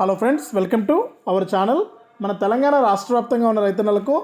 Hello friends welcome to our channel మన తెలంగాణ రాష్ట్ర వ్యాప్తంగా ఉన్న రైతన్నలకు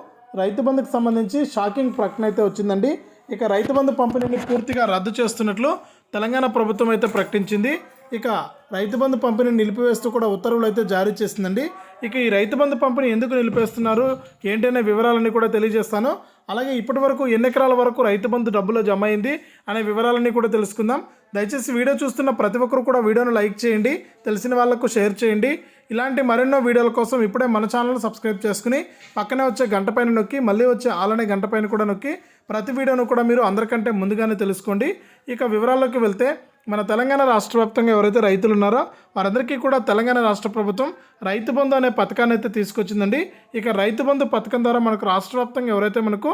రైతు బంధుకు సంబంధించి షాకింగ్ ప్రకటన అయితే వచ్చిందండి. ఇక రైతు బంధు పంపిణీని పూర్తిగా రద్దు చేస్తున్నట్లు తెలంగాణ ప్రభుత్వం అయితే ప్రకటించింది. ఇక రైతు బంధు పంపిణీని నిలిపివేస్తూ కూడా ఉత్తర్వులు అయితే జారీ చేసిందండి. ఇక ఈ రైతు బంధు పంపిణీ ఎందుకు నిలిపేస్తున్నారు? ఏంటనే వివరాలన్నీ కూడా తెలియజేస్తాను. అలాగే ఇప్పటి వరకు ఎన్ని ఎకరాల వరకు రైతు బంధు డబ్బులు జమ అయింది అనే వివరాలన్నీ కూడా తెలుసుకుందాం. దయచేసి వీడియో చూస్తున్న ప్రతి ఒక్కరు కూడా వీడియోను లైక్ చేయండి తెలిసిన వాళ్ళకు షేర్ చేయండి. ఇలాంటి మరెన్నో వీడియోల కోసం ఇప్పుడే మన ఛానల్ సబ్స్క్రైబ్ చేసుకుని పక్కనే వచ్చే గంట పైన నొక్కి మళ్ళీ వచ్చే ఆలనే గంట పైన కూడా నొక్కి ప్రతి వీడియోను కూడా మీరు అందరికంటే ముందుగానే తెలుసుకోండి. ఇక వివరాల్లోకి వెళ్తే మన తెలంగాణ రాష్ట్ర వ్యాప్తంగా ఎవరైతే రైతులు ఉన్నారో వారందరికీ కూడా తెలంగాణ రాష్ట్ర ప్రభుత్వం రైతు బంధు అనే పథకాన్ని అయితే తీసుకొచ్చిందండి. ఇక రైతు బంధు పథకం ద్వారా మనకు రాష్ట్ర వ్యాప్తంగా ఎవరైతే మనకు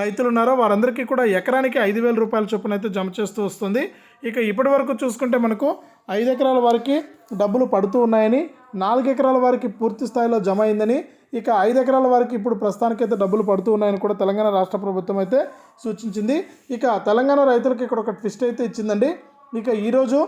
రైతులు ఉన్నారో వారందరికీ కూడా ఎకరానికి ఐదు వేల రూపాయల చొప్పున అయితే జమ చేస్తూ వస్తుంది. ఇక ఇప్పటి వరకు చూసుకుంటే మనకు ఐదు ఎకరాల వారికి డబ్బులు పడుతూ ఉన్నాయని నాలుగు ఎకరాల వారికి పూర్తి స్థాయిలో జమ అయిందని ఇక ఐదు ఎకరాల వారికి ఇప్పుడు ప్రస్తుతానికైతే డబ్బులు పడుతూ ఉన్నాయని కూడా తెలంగాణ రాష్ట్ర ప్రభుత్వం అయితే సూచించింది. ఇక తెలంగాణ రైతులకు ఇక్కడ ఒక ట్విస్ట్ అయితే ఇచ్చిందండి. ఇక ఈరోజు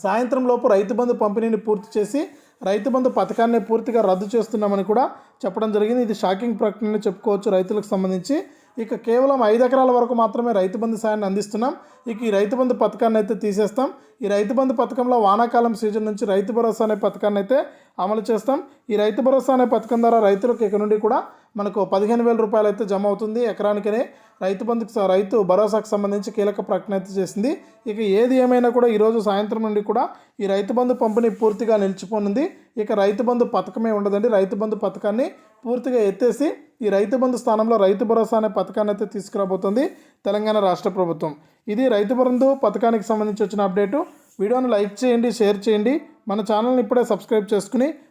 సాయంత్రం లోపు రైతు బంధు పంపిణీని పూర్తి చేసి రైతు బంధు పథకాన్ని పూర్తిగా రద్దు చేస్తున్నామని కూడా చెప్పడం జరిగింది. ఇది షాకింగ్ ప్రకటన చెప్పుకోవచ్చు రైతులకు సంబంధించి. ఇక కేవలం ఐదు ఎకరాల వరకు మాత్రమే రైతు బంధు సాయాన్ని అందిస్తున్నాం. ఇక ఈ రైతు బంధు పథకాన్ని అయితే తీసేస్తాం. ఈ రైతు బంధు పథకంలో వానాకాలం సీజన్ నుంచి రైతు భరోసా అనే పథకాన్ని అయితే అమలు చేస్తాం. ఈ రైతు భరోసా అనే పథకం ద్వారా రైతులకు ఇక నుండి కూడా మనకు పదిహేను వేల రూపాయలు అయితే జమ అవుతుంది. ఎకరానికనే రైతు బంధుకు రైతు భరోసాకు సంబంధించి కీలక ప్రకటన అయితే చేసింది. ఇక ఏది ఏమైనా కూడా ఈరోజు సాయంత్రం నుండి కూడా ఈ రైతు బంధు పంపిణీ పూర్తిగా నిలిచిపోనుంది. ఇక రైతు బంధు పథకమే ఉండదండి. రైతు బంధు పథకాన్ని పూర్తిగా ఎత్తేసి ఈ రైతు బంధు స్థానంలో రైతు భరోసా అనే పథకాన్ని అయితే తీసుకురాబోతుంది తెలంగాణ రాష్ట్ర ప్రభుత్వం. ఇది రైతు బంధు పథకానికి సంబంధించి వచ్చిన అప్డేటు. వీడియోను లైక్ చేయండి షేర్ చేయండి. మన ఛానల్ని ఇప్పుడే సబ్స్క్రైబ్ చేసుకుని